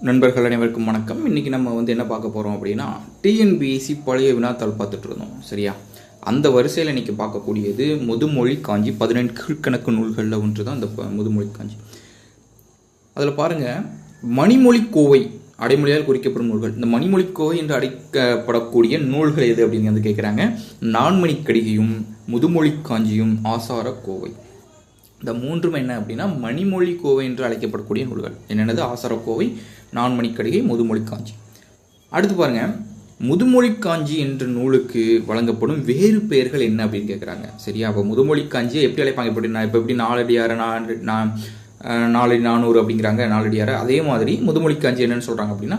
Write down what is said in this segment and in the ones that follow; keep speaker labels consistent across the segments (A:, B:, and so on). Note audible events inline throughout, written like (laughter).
A: நண்பர்கள் அனைவருக்கும் வணக்கம். இன்றைக்கி நம்ம வந்து என்ன பார்க்க போகிறோம் அப்படின்னா டிஎன்பிஎஸ்சி பழைய வினாத்தாள் பார்த்துட்டு இருந்தோம் சரியா? அந்த வரிசையில் இன்றைக்கி பார்க்கக்கூடியது முதுமொழி காஞ்சி பதினெண்டு கீழ்கணக்கு நூல்களில் ஒன்று தான் அந்த ப- முதுமொழி காஞ்சி. அதில் பாருங்கள் மணிமொழி கோவை அடைமொழியால் குறிக்கப்படும் நூல்கள். இந்த மணிமொழி கோவை என்று அழைக்கப்படக்கூடிய நூல்கள் எது அப்படின்னு வந்து கேட்குறாங்க நான்மணி கடிகையும் முதுமொழி காஞ்சியும் ஆசார கோவை. இந்த மூன்றும் என்ன அப்படின்னா மணிமொழி கோவை என்று அழைக்கப்படக்கூடிய நூல்கள். என்னென்னது? ஆசார கோவை நான்மணி கடிகை முதுமொழி காஞ்சி. அடுத்து பாருங்க முதுமொழி காஞ்சி என்ற நூலுக்கு வழங்கப்படும் வேறு பெயர்கள் என்ன அப்படின்னு கேட்குறாங்க சரியா? அப்போ முதுமொழி காஞ்சியை எப்படி அழைப்பாங்க? இப்படி நான் இப்போ எப்படி நாலடியார நான் நான் நாலடி நானூறு அப்படிங்கிறாங்க நாலடியார. அதே மாதிரி முதுமொழி காஞ்சி என்னன்னு சொல்கிறாங்க அப்படின்னா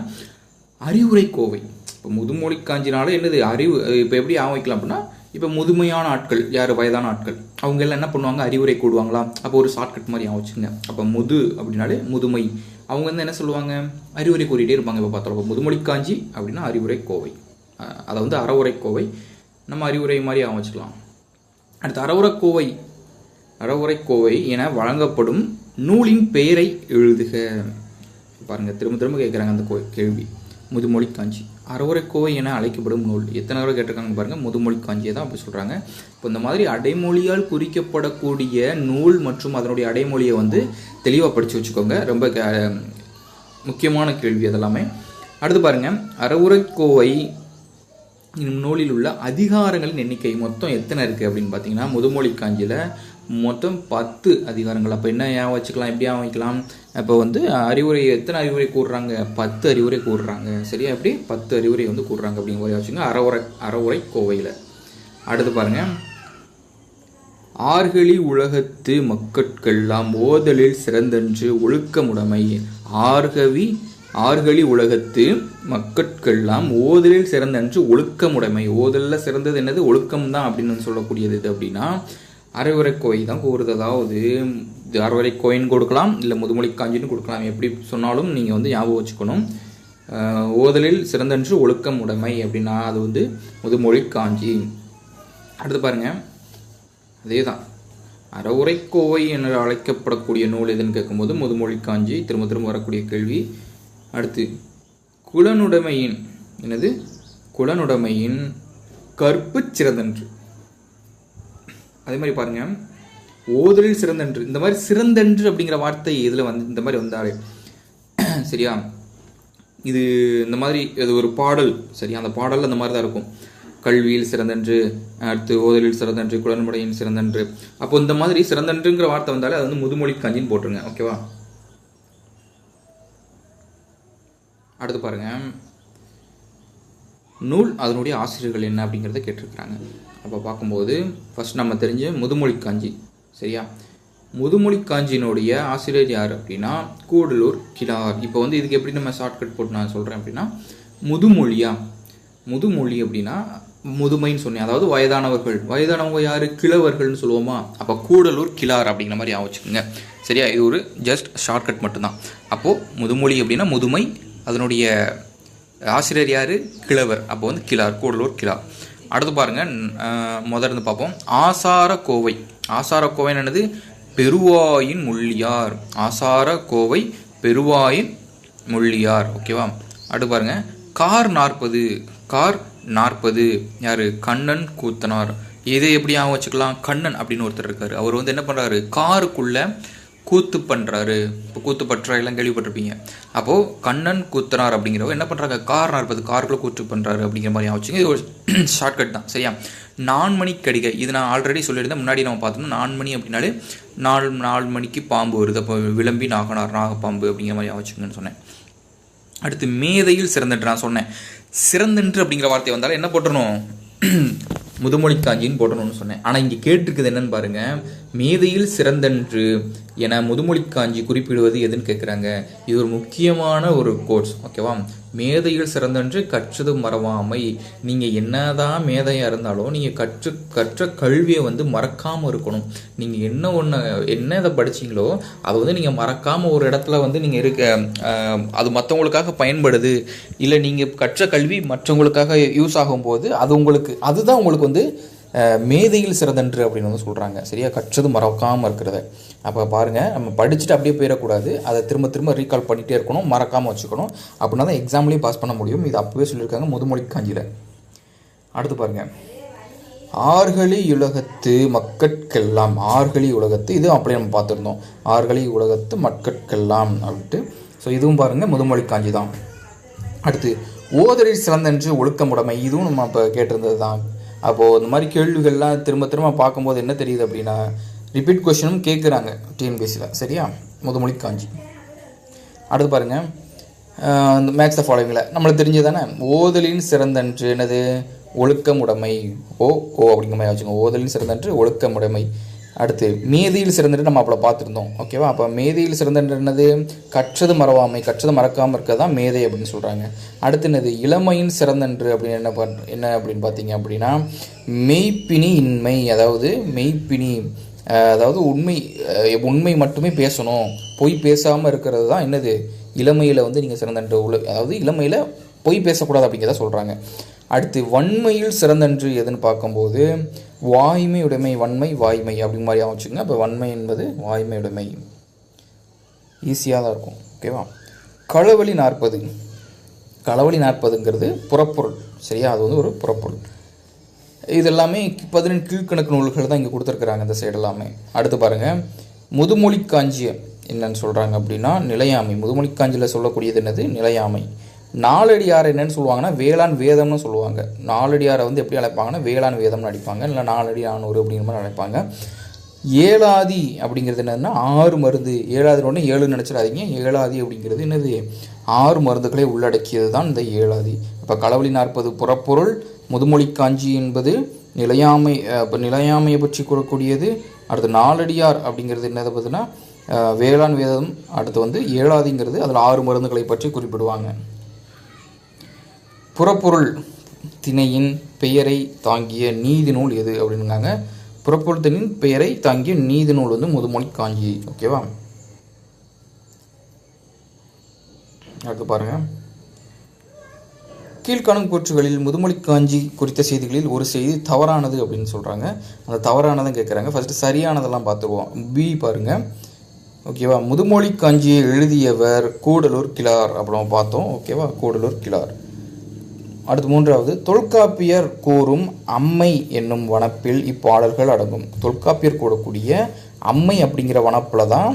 A: அறிவுரை கோவை. இப்போ முதுமொழி காஞ்சினால என்னது? அறிவு இப்போ எப்படி ஆமைக்கலாம் அப்படின்னா இப்போ முதுமையான ஆட்கள் யார்? வயதான ஆட்கள். அவங்க எல்லாம் என்ன பண்ணுவாங்க? அறிவுரை கூடுவாங்களா அப்போ ஒரு ஷார்ட்கட் மாதிரி ஆக அப்போ முது அப்படின்னாலே முதுமை. அவங்க வந்து என்ன சொல்லுவாங்க? அறிவுரை கூறிகிட்டே இருப்பாங்க. இப்போ பார்த்தோம் அப்போ முதுமொழி காஞ்சி அப்படின்னா அறிவுரை கோவை. அதை வந்து அறவுரை கோவை. நம்ம அறிவுரை மாதிரி அமைச்சிக்கலாம். அடுத்து அறவுரை கோவை. அறவுரை கோவை என வழங்கப்படும் நூலின் பெயரை எழுதுக. பாருங்கள் திரும்ப திரும்ப கேட்குறாங்க அந்த கோ- கேள்வி. முதுமொழி காஞ்சி அறவுரைக்கோவை என அழைக்கப்படும் நூல். எத்தனை தடவை கேட்டிருக்காங்க பாருங்கள் முதுமொழி காஞ்சியை தான் அப்படி சொல்கிறாங்க இப்போ இந்த மாதிரி அடைமொழியால் குறிக்கப்படக்கூடிய நூல் மற்றும் அதனுடைய அடைமொழியை வந்து தெளிவாக படிச்சு வச்சுக்கோங்க. ரொம்ப க- முக்கியமான கேள்வி அதெல்லாமே. அடுத்து பாருங்க அறவுரைக்கோவை என்னும் நூலில் உள்ள அதிகாரங்களின் எண்ணிக்கை மொத்தம் எத்தனை இருக்குது அப்படின்னு பார்த்தீங்கன்னா முதுமொழி காஞ்சியில் மொத்தம் பத்து அதிகாரங்கள். அப்போ என்ன ஏன் வச்சுக்கலாம்? எப்படி ஏன் வைக்கலாம்? இப்போ வந்து அறிவுரை எத்தனை அறிவுரை கூடுறாங்க பத்து அறிவுரை கூடுறாங்க சரியா? எப்படி? பத்து அறிவுரை வந்து கூடுறாங்க அப்படிங்கிற மாதிரி வச்சுங்க. அறவுரை அறவுரை கோவையில். அடுத்து பாருங்க. ஆர்கழி உலகத்து மக்கட்கெல்லாம் ஓதலில் சிறந்தன்று ஒழுக்கமுடைமை. ஆர்கவி ஆர்கழி உலகத்து மக்கட்கெல்லாம் ஓதலில் சிறந்தன்று ஒழுக்கமுடைமை. ஓதலில் சிறந்தது என்னது? ஒழுக்கம் தான் அப்படின்னு சொல்லக்கூடியது இது அப்படின்னா அரைவுரை கோவை தான் கூறுது அதாவது இது அரைவரை கோயின்னு கொடுக்கலாம் இல்லை முதுமொழி காஞ்சின்னு கொடுக்கலாம். எப்படி சொன்னாலும் நீங்கள் வந்து ஞாபகம் வச்சுக்கணும். ஓதலில் சிறந்தன்று ஒழுக்கம் உடைமை அப்படின்னா அது வந்து முதுமொழி காஞ்சி அடுத்து பாருங்கள் அதே தான் அறவுரைக்கோவை என்று அழைக்கப்படக்கூடிய நூல் எதுன்னு கேட்கும்போது முதுமொழி காஞ்சி திரும்ப திரும்ப வரக்கூடிய கேள்வி. அடுத்து குலனுடைமையின் எனது குலனுடைமையின் கற்பு சிறந்தன்று. அதே மாதிரி பாருங்க. ஓதலில் சிறந்தன்று. இந்த மாதிரி சிறந்தன்று அப்படிங்கிற வார்த்தை இதில் வந்து இந்த மாதிரி வந்தார் (clears throat) சரியா? இது இந்த மாதிரி இது ஒரு பாடல். சரியா? அந்த பாடல் அந்த மாதிரி தான் இருக்கும். கல்வியில் சிறந்தன்று அடுத்து ஓதலில் சிறந்தன்று குளன்முடையின் சிறந்தன்று. அப்போ இந்த மாதிரி சிறந்தன்றுங்கிற வார்த்தை வந்தாலே அது வந்து முதுமொழி கஞ்சின்னு போட்டுருங்க. ஓகேவா? அடுத்து பாருங்க. நூல் அதனுடைய ஆசிரியர்கள் என்ன அப்படிங்கிறத கேட்டிருக்கிறாங்க. அப்போ பார்க்கும்போது ஃபர்ஸ்ட் நம்ம தெரிஞ்ச முதுமொழி காஞ்சி சரியா? முதுமொழி காஞ்சியினுடைய ஆசிரியர் யார் அப்படின்னா கூடலூர் கிழார். இப்போ வந்து இதுக்கு எப்படி நம்ம ஷார்ட்கட் போட்டு நான் சொல்கிறேன் அப்படின்னா முதுமொழியா? முதுமொழி அப்படின்னா முதுமைன்னு சொன்னேன். அதாவது வயதானவர்கள். வயதானவங்க யார்? கிழவர்கள்னு சொல்லுவோமா? அப்போ கூடலூர் கிளார் அப்படிங்கிற மாதிரி ஆவச்சுக்கோங்க சரியா? இது ஒரு ஜஸ்ட் ஷார்ட்கட் மட்டும்தான். அப்போது முதுமொழி அப்படின்னா முதுமை அதனுடைய ஆசிரியர் யார்? கிழவர். அப்போ வந்து கிழார் கூடலூர் கிழார் அடுத்து பாருங்கள் முதல் முதல்ல இருந்து பார்ப்போம். ஆசார கோவை ஆசார கோவை என்னது? பெருவாயின் முள்ளியார். ஆசார கோவை பெருவாயின் முள்ளியார். ஓகேவா அடுத்து பாருங்கள் கார் நாற்பது. கார் நாற்பது. யார்? கண்ணன் கூத்தனார். இதை எப்படி ஞாபகம் வச்சுக்கலாம்? கண்ணன் அப்படின்னு ஒருத்தர் இருக்கார். அவர் வந்து என்ன பண்ணுறாரு காருக்குள்ளே கூத்து பண்ணுறாரு இப்போ கூத்து பற்றா எல்லாம் கேள்விப்பட்டிருப்பீங்க. அப்போது கண்ணன் கூத்துறார் அப்படிங்கிறவ என்ன பண்ணுறாங்க கார் நாற்பது காருக்குள்ளே கூத்து பண்ணுறாரு அப்படிங்கிற மாதிரி ஆச்சுங்க இது ஒரு (clears throat) ஷார்ட்கட் தான். சரியா? நான்மணி கடிகை. இது நான் ஆல்ரெடி சொல்லியிருந்தேன். முன்னாடி நம்ம பார்த்தோம்னா நான்மணி அப்படின்னாலே நாலு நாலு மணிக்கு பாம்பு வருது. அப்போ விளம்பி நாகனார் நாகப்பாம்பு அப்படிங்கிற மாதிரி ஆச்சுங்கன்னு சொன்னேன். அடுத்து மேதையில் சிறந்தன்று நான் சொன்னேன். சிறந்தன்று அப்படிங்கிற வார்த்தை வந்தாலும் என்ன போட்டுருணும் (clears throat) முதுமொழி காஞ்சின்னு போடணும்னு சொன்னேன். ஆனால் இங்கே கேட்டிருக்குது என்னன்னு பாருங்க. மேதையில் சிறந்தன்று என முதுமொழி காஞ்சி குறிப்பிடுவது எதுன்னு கேட்குறாங்க இது ஒரு முக்கியமான ஒரு கோர்ஸ் ஓகேவா மேதையில் சிறந்தன்று கற்றது மறவாமை. நீங்கள் என்னதான் மேதையாக இருந்தாலும் நீங்கள் கற்று கற்ற கல்வியை வந்து மறக்காமல் இருக்கணும். நீங்கள் என்ன ஒன்று என்ன இதை படிச்சீங்களோ அதை வந்து நீங்கள் மறக்காமல் ஒரு இடத்துல வந்து நீங்கள் இருக்க அது மற்றவங்களுக்காக பயன்படுது. இல்லை நீங்கள் கற்ற கல்வி மற்றவங்களுக்காக யூஸ் ஆகும்போது அது உங்களுக்கு அதுதான் உங்களுக்கு வந்து மேதையில் சிறந்தன்று அப்படின்னு வந்து சொல்கிறாங்க சரியா? கற்றது மறக்காமல் இருக்கிறத. அப்போ பாருங்கள் நம்ம படிச்சுட்டு அப்படியே போயிடக்கூடாது. அதை திரும்ப திரும்ப ரீகால் பண்ணிகிட்டே இருக்கணும் மறக்காமல் வச்சுக்கணும். அப்படின்னா தான் எக்ஸாம்லேயும் பாஸ் பண்ண முடியும். இது அப்போவே சொல்லியிருக்காங்க முதுமொழி காஞ்சியில் அடுத்து பாருங்கள் ஆர்களி உலகத்து மக்கட்கெல்லாம் ஆர்களி உலகத்து இது அப்படியே நம்ம பார்த்துருந்தோம். ஆர்களி உலகத்து மக்கட்கெல்லாம் அப்படின்ட்டு. ஸோ இதுவும் பாருங்கள் முதுமொழி காஞ்சி தான். அடுத்து ஓதரில் சிறந்தன்று ஒழுக்கமுடைமை இதுவும் நம்ம இப்போ கேட்டிருந்தது தான் அப்போது இந்த மாதிரி கேள்விகள்லாம் திரும்ப திரும்ப பார்க்கும்போது என்ன தெரியுது அப்படின்னா ரிப்பீட் கொஷனும் கேட்குறாங்க டிஎன்பிஎஸ்சியில் சரியா? முதுமொழி காஞ்சி. அடுத்து பாருங்கள் இந்த மேக்ஸ் த ஃபாலோவிங்கில் நம்மளுக்கு தெரிஞ்சது தானே ஓதலின் சிறந்தன்று என்னது? ஒழுக்கமுடைமை. ஓ ஓ அப்படிங்கிற மாதிரி வச்சுக்கோங்க. ஓதலின் சிறந்தன்று ஒழுக்கமுடைமை. அடுத்து மேதையில் சிறந்துட்டு நம்ம அப்பளை பார்த்துருந்தோம். ஓகேவா அப்போ மேதையில் சிறந்தன்று என்னது கற்றது மறவாமை கற்றது மறக்காமல் இருக்கிறது தான் மேதை அப்படின்னு சொல்கிறாங்க அடுத்து என்னது? இளமையின் சிறந்தன்று அப்படின்னு என்ன பண் என்ன அப்படின்னு பார்த்தீங்க அப்படின்னா மெய்ப்பினி இன்மை அதாவது மெய்ப்பினி அதாவது உண்மை உண்மை மட்டுமே பேசணும். பொய் பேசாமல் இருக்கிறது தான் என்னது? இளமையில் வந்து நீங்கள் சிறந்தன்று உள்ள அதாவது இளமையில் பொய் பேசக்கூடாது அப்படிங்கிறத சொல்கிறாங்க அடுத்து வன்மையில் சிறந்தன்று எதுன்னு பார்க்கும்போது வாய்மை உடைமை வன்மை வாய்மை அப்படி மாதிரி வச்சுக்கோங்க. அப்போ வன்மை என்பது வாய்மை உடைமை. ஈஸியாக தான் இருக்கும். ஓகேவா களவழி நாற்பது. களவழி நாற்பதுங்கிறது புறப்பொருள். சரியா? அது வந்து ஒரு புறப்பொருள். இது எல்லாமே பதினெண்டு கீழ்கணக்கு நூல்கள் தான் இங்கே கொடுத்துருக்குறாங்க இந்த சைடு எல்லாமே. அடுத்து பாருங்கள் முதுமொழி காஞ்சியம் என்னன்னு சொல்கிறாங்க அப்படின்னா நிலையாமை. முதுமொழி காஞ்சியில் சொல்லக்கூடியது என்னது? நிலையாமை. நாலடியார் என்னன்னு சொல்லுவாங்கன்னா வேளாண் வேதம்னு சொல்லுவாங்க. நாலடியாரை வந்து எப்படி அழைப்பாங்கன்னா வேளாண் வேதம்னு அழைப்பாங்க இல்லை நாலடி நானூறு அப்படிங்கிற மாதிரி அழைப்பாங்க. ஏழாதி அப்படிங்கிறது என்னதுன்னா ஆறு மருந்து. ஏழாதி உடனே ஏழு நினச்சிடாதீங்க. ஏழாதி அப்படிங்கிறது என்னது? ஆறு மருந்துகளை உள்ளடக்கியது தான் இந்த ஏழாதி. இப்போ களவழி நாற்பது புறப்பொருள் முதுமொழி காஞ்சி என்பது நிலையாமை இப்போ நிலையாமையை பற்றி கூறக்கூடியது. அடுத்து நாலடியார் அப்படிங்கிறது என்னது பார்த்தீங்கன்னா வேளாண் வேதம் அடுத்து வந்து ஏழாதிங்கிறது அதில் ஆறு மருந்துகளை பற்றி குறிப்பிடுவாங்க. புறப்பொருள் திணையின் பெயரை தாங்கிய நீதி நூல் எது அப்படின்னாங்க புறப்பொருள் திணையின் பெயரை தாங்கிய நீதி நூல் வந்து முதுமொழி காஞ்சி ஓகேவா அடுத்து பாருங்க. கீழ்காணும் கூற்றுகளில் முதுமொழி காஞ்சி குறித்த செய்திகளில் ஒரு செய்தி தவறானது அப்படின்னு சொல்கிறாங்க அந்த தவறானதை கேட்குறாங்க ஃபஸ்ட்டு சரியானதெல்லாம் பார்த்துருவோம் பி பாருங்க. ஓகேவா முதுமொழி காஞ்சியை எழுதியவர் கூடலூர் கிளார் அப்புறம் பார்த்தோம். ஓகேவா கூடலூர் கிளார் அடுத்து மூன்றாவது தொல்காப்பியர் கூறும் அம்மை என்னும் வனப்பில் இப்பாடல்கள் அடங்கும். தொல்காப்பியர் கூறக்கூடிய அம்மை அப்படிங்கிற வனப்பில் தான்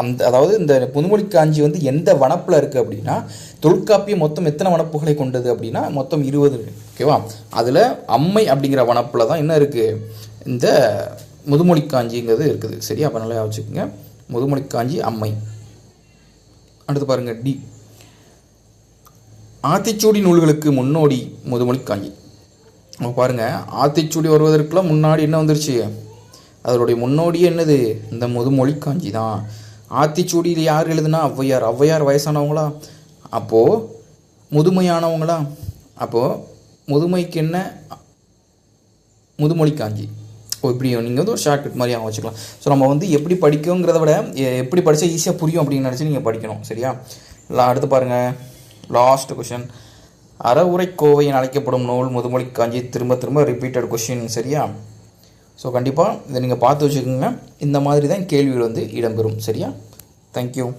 A: அந்த அதாவது இந்த புதுமொழி காஞ்சி வந்து எந்த வனப்பில் இருக்குது அப்படின்னா தொல்காப்பியம் மொத்தம் எத்தனை வனப்புகளை கொண்டது அப்படின்னா மொத்தம் இருபது ஓகேவா? அதில் அம்மை அப்படிங்கிற வனப்பில் தான் என்ன இருக்குது இந்த முதுமொழி காஞ்சிங்கிறது இருக்குது. சரியா? அப்போ நல்லா வச்சுக்கோங்க முதுமொழி காஞ்சி அம்மை. அடுத்து பாருங்கள் டி. ஆத்திச்சூடி நூல்களுக்கு முன்னோடி முதுமொழி காஞ்சி. பாருங்கள் பாருங்க ஆத்திச்சூடி வருவதற்குலாம் முன்னாடி என்ன வந்துருச்சு? அதனுடைய முன்னோடியே என்னது? இந்த முதுமொழி காஞ்சி தான். ஆத்திச்சூடியில் யார் எழுதுனா? ஔவையார். ஔவையார் வயசானவங்களா? அப்போது முதுமையானவங்களா? அப்போது முதுமைக்கு என்ன? முதுமொழி காஞ்சி. ஓ இப்படி நீங்கள் வந்து ஒரு ஷார்ட்கட் மாதிரி அவங்க வச்சுக்கலாம். ஸோ நம்ம வந்து எப்படி படிக்குங்கிறத விட எப்படி படித்தா ஈஸியாக புரியும் அப்படின்னு நினச்சி நீங்கள் படிக்கணும். சரியா? லா- அடுத்து பாருங்கள் லாஸ்ட் கொஷின் அறவுரை கோவை என அழைக்கப்படும் நூல் முதுமொழி காஞ்சி திரும்ப திரும்ப ரிப்பீட்டட் கொஷின் சரியா? ஸோ கண்டிப்பாக இதை நீங்கள் பார்த்து வச்சுக்கோங்க. இந்த மாதிரி தான் கேள்விகள் வந்து இடம்பெறும். சரியா? தேங்க்யூ